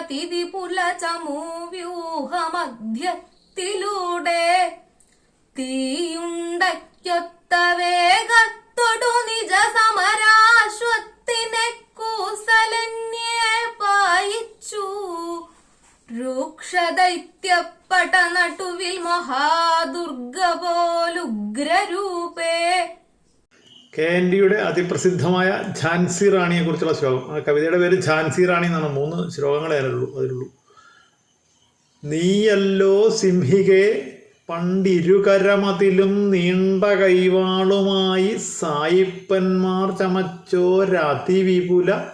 അതിവിപുല പുലചമൂവ്യൂഹമധ്യത്തിലൂടെ തീയുണ്ടയ്ക്കൊത്ത വേഗത്തൊടു നിജ സമരാശ്വത്തിനെ കൂസലന്യേ പായിച്ചു. രൂക്ഷദൈത്യപ്പട നടുവിൽ മഹാദുർഗ പോലുഗ്രരൂപേ K N ഡിയുടെ അതിപ്രസിദ്ധമായ ഝാൻസി റാണിയെക്കുറിച്ചുള്ള ശ്ലോകം. ആ കവിതയുടെ പേര് ഝാൻസി റാണി എന്നാണ്. മൂന്ന് ശ്ലോകങ്ങളേ അതിലുള്ളൂ അതിലുള്ളൂ. നീയല്ലോ സിംഹികെ പണ്ടിരുകരമതിലും നീണ്ട കൈവാളുമായി സായിപ്പന്മാർ ചമച്ചോരതിവിപുല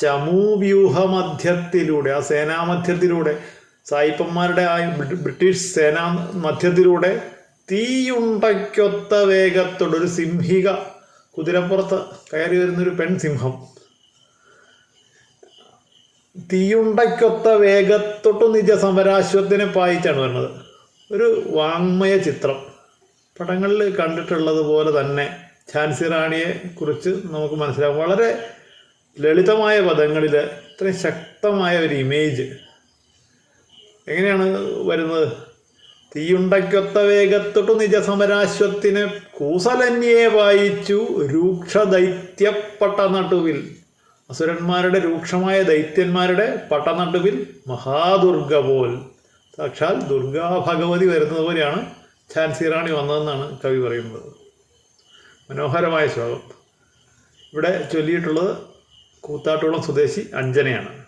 ചമൂവ്യൂഹമധ്യത്തിലൂടെ ആ സേനാമധ്യത്തിലൂടെ സായിപ്പന്മാരുടെ ആ ബ്രിട്ടീഷ് സേനാ മധ്യത്തിലൂടെ തീയുണ്ടയ്ക്കൊത്ത വേഗത്തോടെ ഒരു സിംഹിക കുതിരപ്പുറത്ത് കയറി വരുന്നൊരു പെൺസിംഹം. തീയുണ്ടയ്ക്കൊത്ത വേഗത്തൊട്ടു നിജ സമരാശ്വത്തിനെ പായിച്ചാണ് വരുന്നത്. ഒരു വാങ്മയ ചിത്രം. പടങ്ങളിൽ കണ്ടിട്ടുള്ളത് പോലെ തന്നെ ഝാൻസി റാണിയെ കുറിച്ച് നമുക്ക് മനസ്സിലാവും. വളരെ ലളിതമായ പദങ്ങളിൽ ഇത്രയും ശക്തമായ ഒരു ഇമേജ്. എങ്ങനെയാണ് വരുന്നത്? തീയുണ്ടയ്ക്കൊത്ത വേഗത്തൊട്ടു നിജസമരാശ്വത്തിനെ കൂസലന്യെ വായിച്ചു രൂക്ഷ ദൈത്യപ്പട്ട നടുവിൽ അസുരന്മാരുടെ രൂക്ഷമായ ദൈത്യന്മാരുടെ പട്ടനടുവിൽ മഹാദുർഗ പോൽ. സാക്ഷാൽ ദുർഗാ ഭഗവതി വരുന്നത് പോലെയാണ് ഝാൻസി റാണി വന്നതെന്നാണ് കവി പറയുന്നത്. മനോഹരമായ ശ്ലോകം. ഇവിടെ ചൊല്ലിയിട്ടുള്ളത് കൂത്താട്ടോളം സ്വദേശി അഞ്ജനയാണ്.